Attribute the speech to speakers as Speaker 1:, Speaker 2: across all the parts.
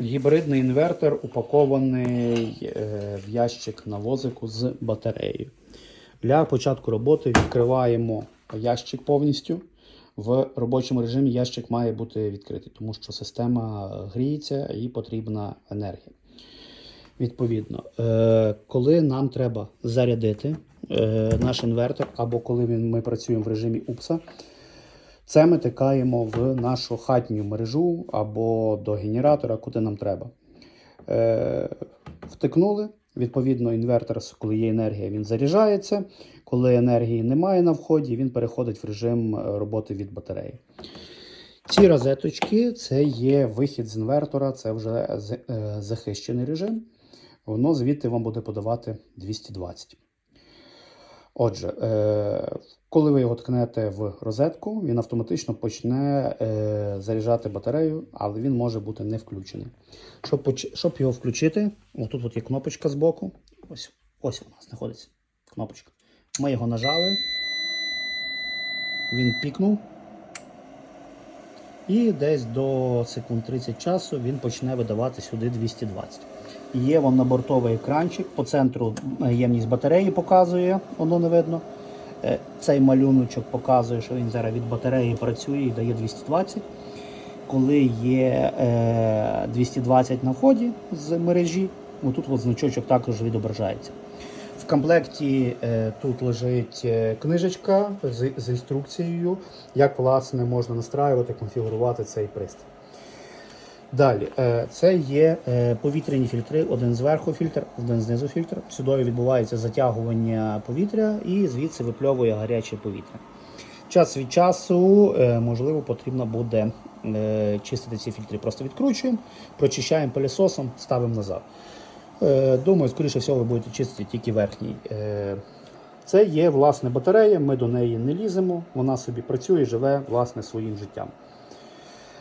Speaker 1: Гібридний інвертор упакований е, в ящик на возику з батареєю. Для початку роботи відкриваємо ящик повністю. В робочому режимі ящик має бути відкритий, тому що система гріється і потрібна енергія. Відповідно, е, коли нам треба зарядити е, наш інвертор, або коли ми працюємо в режимі УПСа, це ми тикаємо в нашу хатню мережу або до генератора, куди нам треба. Е, втикнули. Відповідно, інвертор, коли є енергія, він заряджається. Коли енергії немає на вході, він переходить в режим е, роботи від батареї. Ці розеточки це є вихід з інвертора, це вже е, захищений режим. Воно звідти вам буде подавати 220. Отже, е, коли ви його ткнете в розетку, він автоматично почне е, заряджати батарею, але він може бути не включений. Щоб, його включити, отут от є кнопочка збоку. Ось, ось вона знаходиться. Кнопочка. Ми його нажали. Він пікнув. І десь до секунд 30 часу він почне видавати сюди 220. Є вам набортовий екранчик, по центру е, ємність батареї показує, воно не видно. Е, Цей малюночок показує, що він зараз від батареї працює і дає 220. Коли є е, 220 на вході з мережі, отут от значочок також відображається. В комплекті е, тут лежить е, книжечка з інструкцією, як власне можна настраювати, конфігурувати цей пристрій. Далі, е, це є е, повітряні фільтри, один зверху фільтр, один знизу фільтр. Сюди відбувається затягування повітря і звідси випльовує гаряче повітря. Час від часу, е, можливо, потрібно буде чистити ці фільтри. Просто відкручуємо, прочищаємо пилісосом, ставимо назад. Думаю, скоріше всього, ви будете чистити тільки верхній. Це є власне батарея, ми до неї не ліземо, вона собі працює, живе власне своїм життям.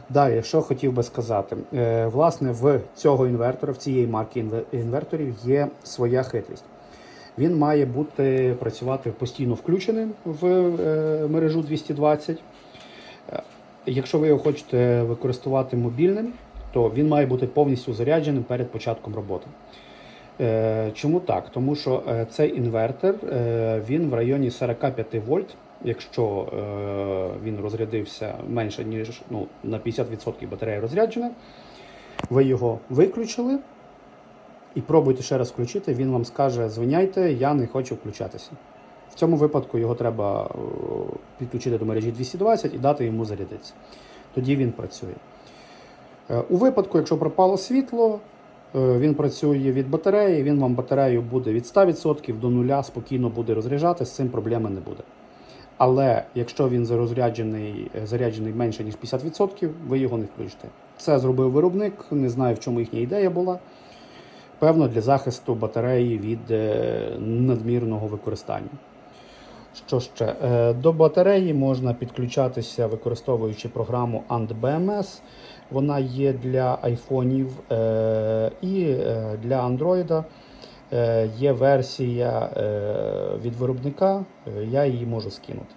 Speaker 1: Далі, що хотів би сказати, Е, власне, в цього інвертора, в цієї марки інверторів є своя хитрість. Він має бути працювати постійно включеним в е, мережу 220. Е, Якщо ви його хочете використовувати мобільним, то він має бути повністю зарядженим перед початком роботи. Чому так? Тому що цей інвертор він в районі 45 вольт. Якщо е, він розрядився менше, ніж ну, на 50% батарея розряджена, ви його виключили і пробуйте ще раз включити, він вам скаже: звиняйте, я не хочу включатися. В цьому випадку його треба е, підключити до мережі 220 і дати йому зарядитися. Тоді він працює. Е, У випадку, якщо пропало світло, е, він працює від батареї, він вам батарею буде від 100% до нуля спокійно буде розряджати, з цим проблеми не буде. Але якщо він зарозряджений, е, заряджений менше ніж 50%, ви його не включите. Це зробив виробник, не знаю, в чому їхня ідея була. Певно, для захисту батареї від е, надмірного використання. Що ще? Е, До батареї можна підключатися, використовуючи програму AntBMS. Вона є для айфонів і для Android. Е, Є версія е, від виробника, е, я її можу скинути.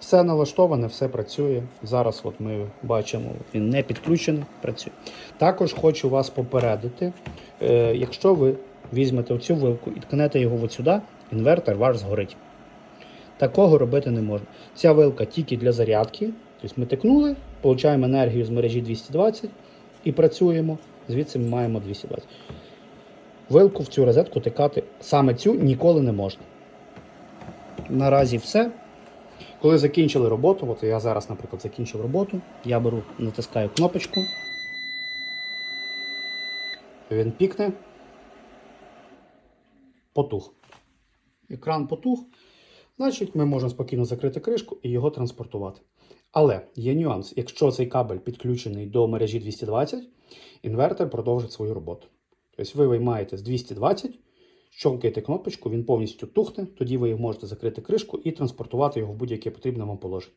Speaker 1: Все налаштоване, все працює. Зараз от ми бачимо, він не підключений, працює. Також хочу вас попередити, якщо ви візьмете оцю вилку і ткнете його от сюди, інвертор ваш згорить. Такого робити не можна. Ця вилка тільки для зарядки. Тобто ми тикнули, получаємо енергію з мережі 220 і працюємо. Звідси ми маємо 220. Вилку в цю розетку тикати саме цю ніколи не можна. Наразі все. Коли закінчили роботу, от я зараз, наприклад, закінчив роботу, я беру, натискаю кнопочку. Він пікне. Потух. Екран потух. Значить, ми можемо спокійно закрити кришку і його транспортувати. Але є нюанс. Якщо цей кабель підключений до мережі 220, інвертор продовжить свою роботу. Тобто ви виймаєте з 220, щелкаєте кнопочку, він повністю тухне, тоді ви можете закрити кришку і транспортувати його в будь-яке потрібне вам положення.